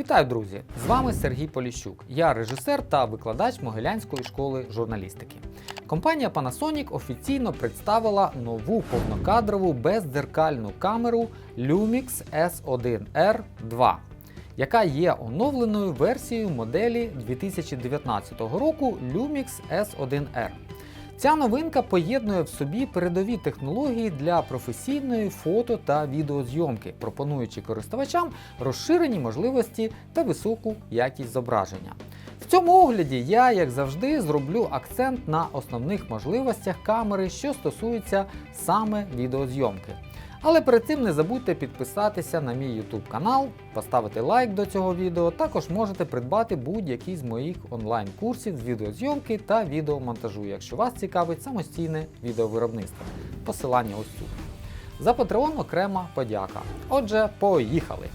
Вітаю, друзі! З вами Сергій Поліщук. Я режисер та викладач Могилянської школи журналістики. Компанія Panasonic офіційно представила нову повнокадрову бездзеркальну камеру Lumix S1R2, яка є оновленою версією моделі 2019 року Lumix S1R. Ця новинка поєднує в собі передові технології для професійної фото та відеозйомки, пропонуючи користувачам розширені можливості та високу якість зображення. В цьому огляді я, як завжди, зроблю акцент на основних можливостях камери, що стосуються саме відеозйомки. Але перед цим не забудьте підписатися на мій YouTube канал, поставити лайк до цього відео. Також можете придбати будь-який з моїх онлайн-курсів з відеозйомки та відеомонтажу, якщо вас цікавить самостійне відеовиробництво. Посилання ось тут. За Patreon окрема подяка. Отже, поїхали!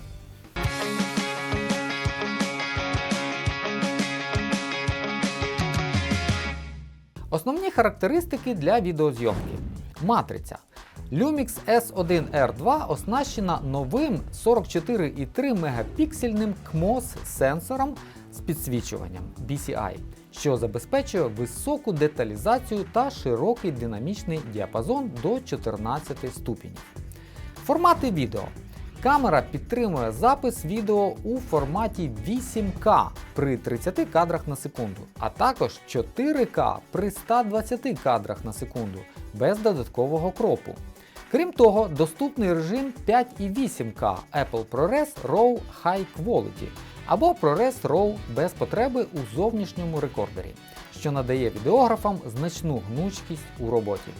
Основні характеристики для відеозйомки. Матриця. Lumix S1R2 оснащена новим 44,3 мегапіксельним CMOS сенсором з підсвічуванням BCI, що забезпечує високу деталізацію та широкий динамічний діапазон до 14 ступенів. Формати відео. Камера підтримує запис відео у форматі 8К при 30 кадрах на секунду, а також 4К при 120 кадрах на секунду без додаткового кропу. Крім того, доступний режим 5,8К Apple ProRes RAW High Quality або ProRes RAW без потреби у зовнішньому рекордері, що надає відеографам значну гнучкість у роботі.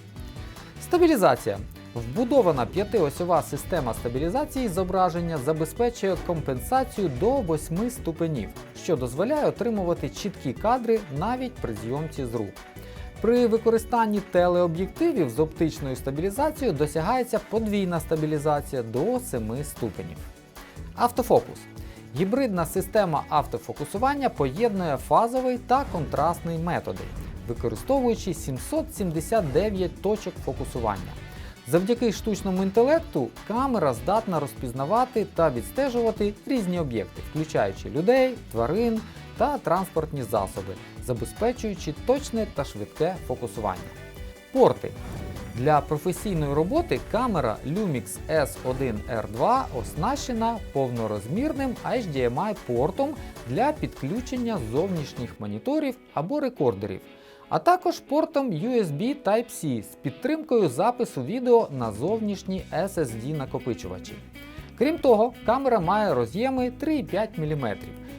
Стабілізація. Вбудована п'ятиосьова система стабілізації зображення забезпечує компенсацію до 8 ступенів, що дозволяє отримувати чіткі кадри навіть при зйомці з рук. При використанні телеоб'єктивів з оптичною стабілізацією досягається подвійна стабілізація до 7 ступенів. Автофокус. Гібридна система автофокусування поєднує фазовий та контрастний методи, використовуючи 779 точок фокусування. Завдяки штучному інтелекту камера здатна розпізнавати та відстежувати різні об'єкти, включаючи людей, тварин та транспортні засоби, забезпечуючи точне та швидке фокусування. Порти. Для професійної роботи камера Lumix S1R2 оснащена повнорозмірним HDMI портом для підключення зовнішніх моніторів або рекордерів, а також портом USB Type-C з підтримкою запису відео на зовнішні SSD накопичувачі. Крім того, камера має роз'єми 3,5 мм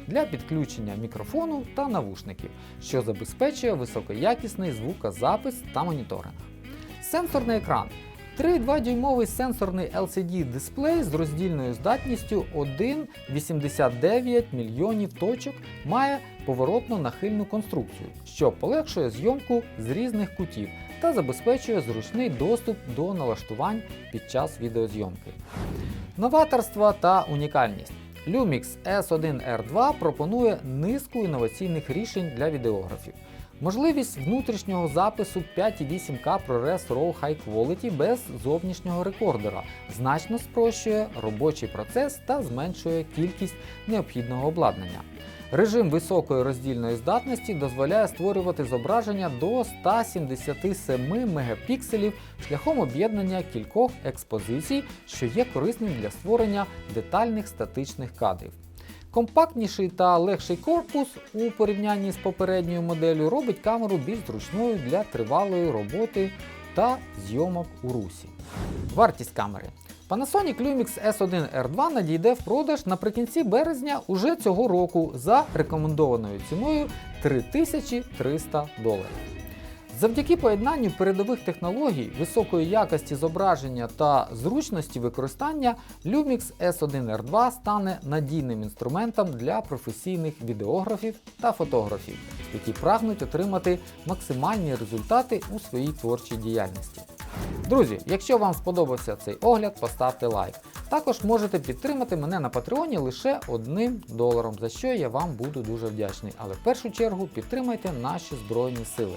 для підключення мікрофону та навушників, що забезпечує високоякісний звукозапис та моніторинг. Сенсорний екран. 3,2 дюймовий сенсорний LCD дисплей з роздільною здатністю 1,89 мільйонів точок має поворотно нахильну конструкцію, що полегшує зйомку з різних кутів та забезпечує зручний доступ до налаштувань під час відеозйомки. Новаторство та унікальність. Lumix S1R2 пропонує низку інноваційних рішень для відеографів. Можливість внутрішнього запису 5,8К ProRes RAW High Quality без зовнішнього рекордера значно спрощує робочий процес та зменшує кількість необхідного обладнання. Режим високої роздільної здатності дозволяє створювати зображення до 177 мегапікселів шляхом об'єднання кількох експозицій, що є корисним для створення детальних статичних кадрів. Компактніший та легший корпус у порівнянні з попередньою моделлю робить камеру більш зручною для тривалої роботи та зйомок у русі. Вартість камери. Panasonic Lumix S1R2 надійде в продаж наприкінці березня уже цього року за рекомендованою ціною 3300 доларів. Завдяки поєднанню передових технологій, високої якості зображення та зручності використання, Lumix S1R2 стане надійним інструментом для професійних відеографів та фотографів, які прагнуть отримати максимальні результати у своїй творчій діяльності. Друзі, якщо вам сподобався цей огляд, поставте лайк. Також можете підтримати мене на Патреоні лише одним доларом, за що я вам буду дуже вдячний. Але в першу чергу підтримайте наші Збройні Сили.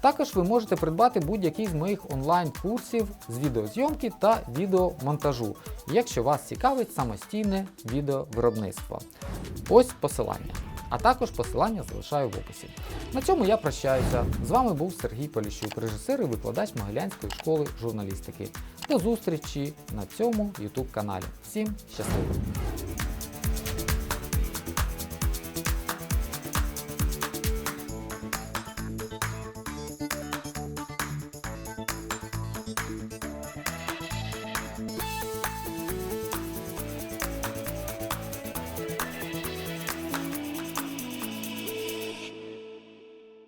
Також ви можете придбати будь-який з моїх онлайн-курсів з відеозйомки та відеомонтажу, якщо вас цікавить самостійне відеовиробництво. Ось посилання. А також посилання залишаю в описі. На цьому я прощаюся. З вами був Сергій Поліщук, режисер і викладач Могилянської школи журналістики. До зустрічі на цьому YouTube каналі. Всім щасливо!